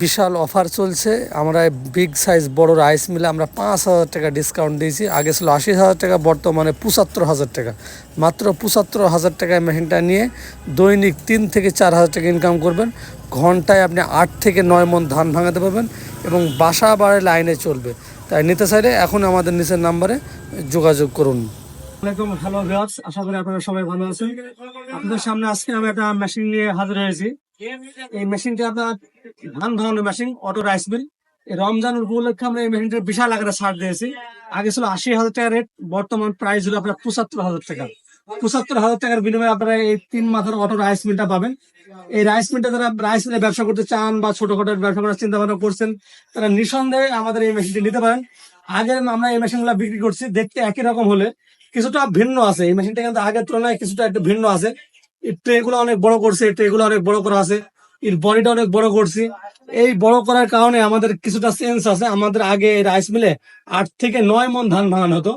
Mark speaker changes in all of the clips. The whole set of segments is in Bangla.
Speaker 1: বিশাল অফার চলছে। আমরা বিগ সাইজ বড় রাইস মিলে আমরা পাঁচ হাজার টাকা ডিসকাউন্ট দিয়েছি। আগে ছিল আশি হাজার টাকা, বর্তমানে পঁচাত্তর হাজার টাকা। মাত্র পঁচাত্তর হাজার টাকায় মেশিনটা নিয়ে দৈনিক তিন থেকে চার হাজার টাকা ইনকাম করবেন। ঘন্টায় আপনি আট থেকে নয় মন ধান ভাঙাতে পারবেন এবং বাসা বাড়ে লাইনে চলবে। তাই নিতে চাইলে এখন আমাদের নিচের নাম্বারে যোগাযোগ করুন।
Speaker 2: আসসালামাইকুম হ্যালো আশা করি আপনারা সবাই ভালো আছেন। আপনাদের সামনে আজকে আমি একটা মেশিন নিয়ে হাজির হয়েছি। এই মেশিনটা আপনার ধান ধরনের machine, auto rice mill. Ramzan উপলক্ষে আমরা এই মেশিনটা বিশাল আকারে ছাড় দিয়েছি। আগে ছিল আশি হাজার টাকা রেট, বর্তমান প্রাইস হলো আপনার পঁচাত্তর হাজার টাকা। পঁচাত্তর হাজার টাকার বিনিময়ে আপনারা এই তিন মাথার অটো রাইস মিলটা পাবেন। এই রাইস মিলটা যারা রাইস মিলে ব্যবসা করতে চান বা ছোটখাটো ব্যবসা করার চিন্তা ভাবনা করছেন, তারা নিঃসন্দেহে আমাদের এই মেশিনটি নিতে পারেন। আগে আমরা এই মেশিনগুলো বিক্রি করছি, দেখতে একই রকম হলে। কিছুটা ভিন্ন আছে, এই মেশিনটা কিন্তু আগের তুলনায় কিছুটা একটু ভিন্ন আছে। এর ট্রে গুলো অনেক বড় করছে ট্রে গুলো অনেক বড় করা আছে, এর বডিটা অনেক বড় করছি। এই বড় করার কারণে আমাদের কিছুটা চেঞ্জ আছে, আমাদের আগে রাইস মিলে আট থেকে নয় মন ধান ভাঙানো হতো।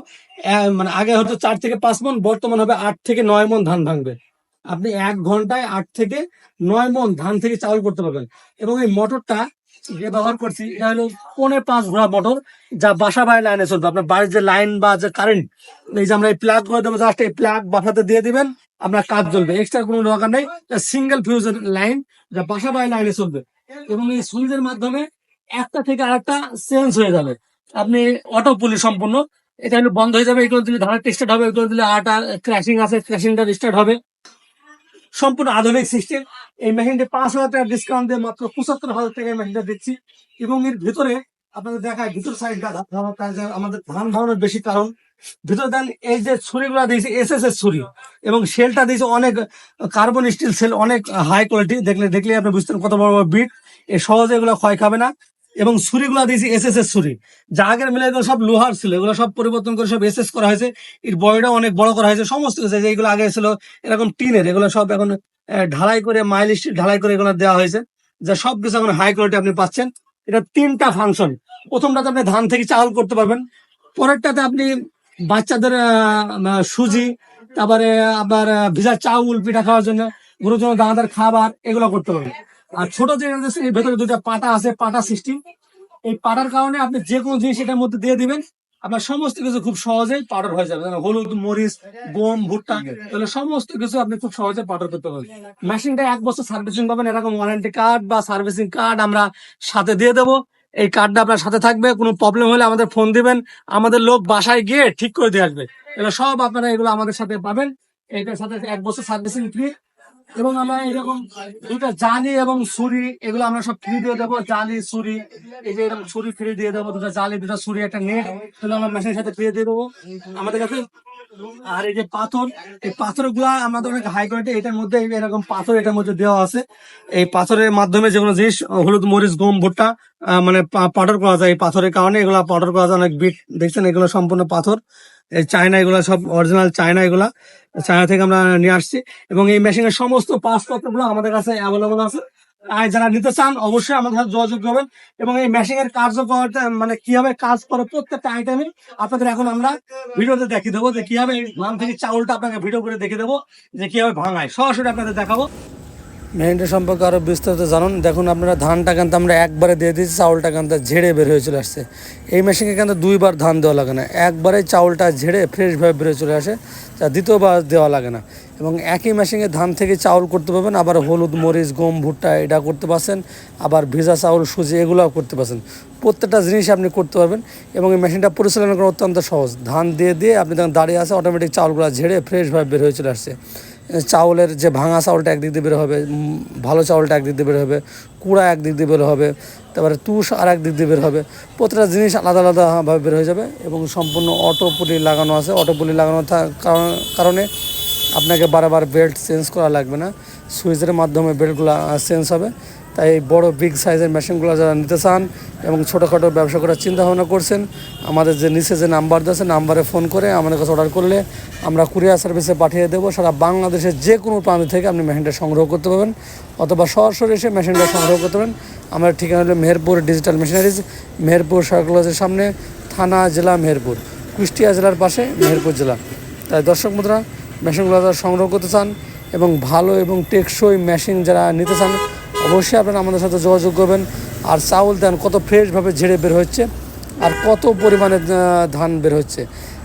Speaker 2: মানে আগে হতো চার থেকে পাঁচ মন, বর্তমান হবে আট থেকে নয় মন ধান ভাঙবে। আপনি এক ঘন্টায় আট থেকে নয় মন ধান থেকে চাউল করতে পারবেন। এবং এই মোটরটা যে ব্যবহার করছি, এটা হলো পাঁচ ঘোড়া মোটর যা বাসা লাইনে চলবে। আপনার বাড়ির যে লাইন বা যে কারেন্ট এই যে আমরা এই প্লাগ করে দেবো জাস্ট এই প্লাগ বাসাতে দিয়ে দিবেন, আপনার কাজ চলবে। এক্সট্রা কোনো দরকার নেই সিঙ্গেল ফিউজের লাইন যা বাসা বাড়ি লাইনে চলবে। এবং এই সুইচের মাধ্যমে একটা থেকে আরেকটা চেঞ্জ হয়ে যাবে। আপনি অটো পুলি সম্পূর্ণ, এটা হলো বন্ধ হয়ে যাবে, এগুলো দিলে ধারা স্টার্ট হবে, এগুলো দিলে আটা ক্র্যাশিং আছে ক্র্যাশিংটা স্টার্ট হবে। সম্পূর্ণ আধুনিক সিস্টেম এই মেশিনটি পাঁচ হাজার টাকা ডিসকাউন্ট দিয়ে মাত্র পঁচাত্তর হাজার টাকা এই মেশিনটা দিচ্ছি। এবং এর ভিতরে আপনাদের দেখায় ভিতর সাইডটা আমাদের ধান ধারণের বেশি কারণ। ভিতরে দেন এই যে ছুরিগুলো দিয়েছে এস এস এর ছুরি। এবং সেলটা দিয়েছে অনেক কার্বন স্টিল সেল অনেক হাই কোয়ালিটি দেখলে দেখলে আপনি বুঝতে পারেন কত বড় বড় বিট এ সহজে এগুলো ক্ষয় খাবে না। এবং ছুরিগুলো দিয়েছি এস এস এস ছুরি। যা আগের মিলে সব লোহার ছিল, এগুলো সব পরিবর্তন করে সব এস এস করা হয়েছে। এর বডিটা অনেক বড় করা হয়েছে। সমস্ত কিছু যেগুলো আগে ছিল এরকম টিনের, এগুলো সব এখন ঢালাই করে মাইল ঢালাই করে এগুলো দেওয়া হয়েছে। যা সব কিছু এখন হাই কোয়ালিটি আপনি পাচ্ছেন। এটা তিনটা ফাংশন প্রথমটাতে আপনি ধান থেকে চাউল করতে পারবেন। পরেরটাতে আপনি বাচ্চাদের সুজি, তারপরে আপনার ভিজা চাউল, পিঠা খাওয়ার জন্য, গরুর জন্য দানাদার খাবার, এগুলো করতে পারবেন। আর ছোট যে ভেতরে দুটা পাটা আছে পাটা সিস্টেম। এই পাটার কারণে আপনি যে কোনো জিনিস এটার মধ্যে দিয়ে দিবেন, আপনার সমস্ত কিছু খুব সহজেই পাউডার হয়ে যাবে। হলুদ, মরিচ, গম, ভুট্টা, তাহলে সমস্ত কিছু আপনি খুব সহজে পাউডার করতে পারবেন। মেশিনটা এক বছর সার্ভিসিং পাবেন, এরকম ওয়ারেন্টি কার্ড বা সার্ভিসিং কার্ড আমরা সাথে দিয়ে দেবো। এই কার্ডটা আপনার সাথে থাকবে, কোনো প্রবলেম হলে আমাদের ফোন দিবেন, আমাদের লোক বাসায় গিয়ে ঠিক করে দিয়ে আসবে। এগুলো সব আপনারা এগুলো আমাদের সাথে পাবেন। এটার সাথে এক বছর সার্ভিসিং ফ্রি এবং আমরা এরকম দুটা জালি এবং ছুরি, এগুলো আমরা সব ফ্রি দিয়ে দেবো, জালি, ছুরি। এই যে এরকম ছুরি ফ্রি দিয়ে দেবো দুটা জালি দুটা ছুরি, একটা নেট এগুলো আমরা মেশিনের সাথে ফ্রি দিয়ে দেবো। আমাদের কাছে আর এই যে পাথর, এই পাথরগুলা আমাদের অনেক হাই কোয়ালিটি এটার মধ্যে এরকম পাথর এটার মধ্যে দেওয়া আছে। এই পাথরের মাধ্যমে যেগুলো জিনিস, হলুদ, মরিচ, গম, ভুট্টা মানে পাউডার করা যায়। এই পাথরের কারণে এগুলা পাউডার করা যায়। অনেক বিট দেখছেন? এগুলো সম্পূর্ণ পাথর। এই চায়না এগুলা সব অরিজিনাল চায়না এগুলা। চায়না থেকে আমরা নিয়ে আসছি। এবং এই মেশিনের সমস্ত পাসপত্রগুলো আমাদের কাছে অ্যাভেলেবল আছে। যারা নিতে চান, অবশ্যই আমাদের সাথে যোগাযোগ করবেন। এবং এই মেশিনের কার্যকরতা মানে কীভাবে কাজ করে প্রত্যেকটা আইটেমে আপনাদের এখন আমরা ভিডিওতে দেখিয়ে দেবো যে কীভাবে ধান থেকে চাউলটা আপনাকে ভিডিও করে দেখে দেবো যে কীভাবে ভাঙায়। সরাসরি আপনাদের দেখাবো।
Speaker 1: মেশিনটা সম্পর্কে আরও বিস্তারিত জানুন। দেখুন আপনারা ধানটা কিন্তু আমরা একবারে দিয়ে দিয়েছি, চাউলটা কিন্তু ঝেড়ে বের হয়ে চলে আসছে। এই মেশিনে কিন্তু দুইবার ধান দেওয়া লাগে না। একবারে চাউলটা ঝেড়ে ফ্রেশভাবে বের হয়ে চলে আসে, যা দ্বিতীয়বার দেওয়া লাগে না। এবং একই মেশিনে ধান থেকে চাউল করতে পারবেন, আবার হলুদ মরিচ, গম, ভুট্টা এটা করতে পারছেন, আবার ভিজা চাউল, সুজি এগুলোও করতে পারছেন। প্রত্যেকটা জিনিস আপনি করতে পারবেন এবং এই মেশিনটা পরিচালনা করা অত্যন্ত সহজ। ধান দিয়ে দিয়ে আপনি তখন দাঁড়িয়ে আছে অটোমেটিক চাউলগুলো ঝেড়ে ফ্রেশভাবে বের হয়ে চলে আসছে। চাউলের যে ভাঙা চাউলটা একদিক দিয়ে বের হবে ভালো চাউলটা একদিক দিয়ে বের হবে, কুড়া একদিক দিয়ে বের হবে, তারপরে তুষ আর একদিক দিয়ে বের হবে। প্রতিটা জিনিস আলাদা আলাদাভাবে বের হয়ে যাবে এবং সম্পূর্ণ অটো পুলি লাগানো আছে। অটো পুলি লাগানো কারণে আপনাকে বারবার বেল্ট চেঞ্জ করা লাগবে না। সুইচের মাধ্যমে বেল্টগুলো চেঞ্জ হবে। তাই বড়, বিগ সাইজের মেশিনগুলো যারা নিতে চান এবং ছোটোখাটো ব্যবসা করার চিন্তা ভাবনা করছেন, আমাদের যে নিচে যে নাম্বার আছে, নাম্বারে ফোন করে আমাদের কাছে অর্ডার করলে আমরা কুরিয়ার সার্ভিসে পাঠিয়ে দেবো। সারা বাংলাদেশের যে কোনো প্রান্ত থেকে আপনি মেশিনটা সংগ্রহ করতে পারবেন অথবা সরাসরি এসে মেশিনটা সংগ্রহ করতে পারবেন। আমার ঠিকানা হলো মেহেরপুর ডিজিটাল মেশিনারিজ, মেহেরপুর সার্কুলাসের সামনে, থানা, জেলা, মেহেরপুর, কুষ্টিয়া জেলার পাশে মেহেরপুর জেলা। তাই দর্শক মুদ্রা মেশিনগুলো যারা সংগ্রহ করতে চান এবং ভালো এবং টেকসই মেশিন যারা নিতে চান, অবশ্যই আপনারা আমাদের সাথে যোগাযোগ করবেন। আর চাউল দেন কত ফ্রেশভাবে ঝেড়ে বের হচ্ছে আর কত পরিমাণে ধান বের হচ্ছে।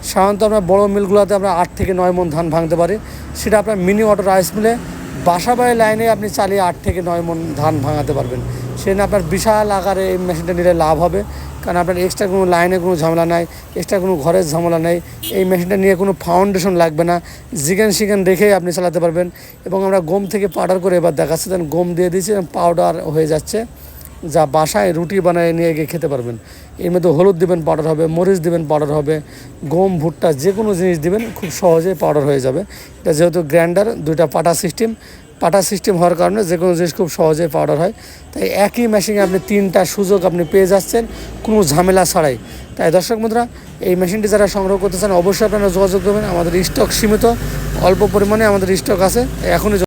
Speaker 1: সাধারণত আমরা বড় মিলগুলোতে আমরা আট থেকে নয় মন ধান ভাঙতে পারি। সেটা আপনার মিনি অটো রাইস মিলে বাসাবাড়ি লাইনে আপনি চালিয়ে আট থেকে নয় মন ধান ভাঙাতে পারবেন। সেজন্য আপনার বিশাল আকারে এই মেশিনটা নিলে লাভ হবে। কারণ আপনার এক্সট্রা কোনো লাইনে কোনো ঝামেলা নাই এক্সট্রা কোনো ঘরের ঝামেলা নেই, এই মেশিনটা নিয়ে কোনো ফাউন্ডেশন লাগবে না। জিকেন শিকেন রেখেই আপনি চালাতে পারবেন। এবং আমরা গম থেকে পাউডার করে এবার দেখাচ্ছি, দেন গম দিয়ে দিয়েছি পাউডার হয়ে যাচ্ছে। যা বাসায় রুটি বানায় নিয়ে গিয়ে খেতে পারবেন। এর মধ্যে হলুদ দিবেন পাউডার হবে, মরিচ দিবেন পাউডার হবে। গম, ভুট্টা যে কোনো জিনিস দিবেন, খুব সহজে পাউডার হয়ে যাবে। এটা যেহেতু গ্রাইন্ডার দুইটা পাটা সিস্টেম পাটা সিস্টেম হওয়ার কারণে যে কোনো জিনিস খুব সহজেই পাউডার হয়। তাই একই মেশিনে আপনি তিনটা সুযোগ আপনি পেয়ে যাচ্ছেন, কোনো ঝামেলা ছাড়াই। তাই দর্শক বন্ধুরা, এই মেশিনটি যারা সংগ্রহ করতে চান, অবশ্যই আপনারা যোগাযোগ করবেন। আমাদের স্টক সীমিত, অল্প পরিমাণে আমাদের স্টক আছে। এখনই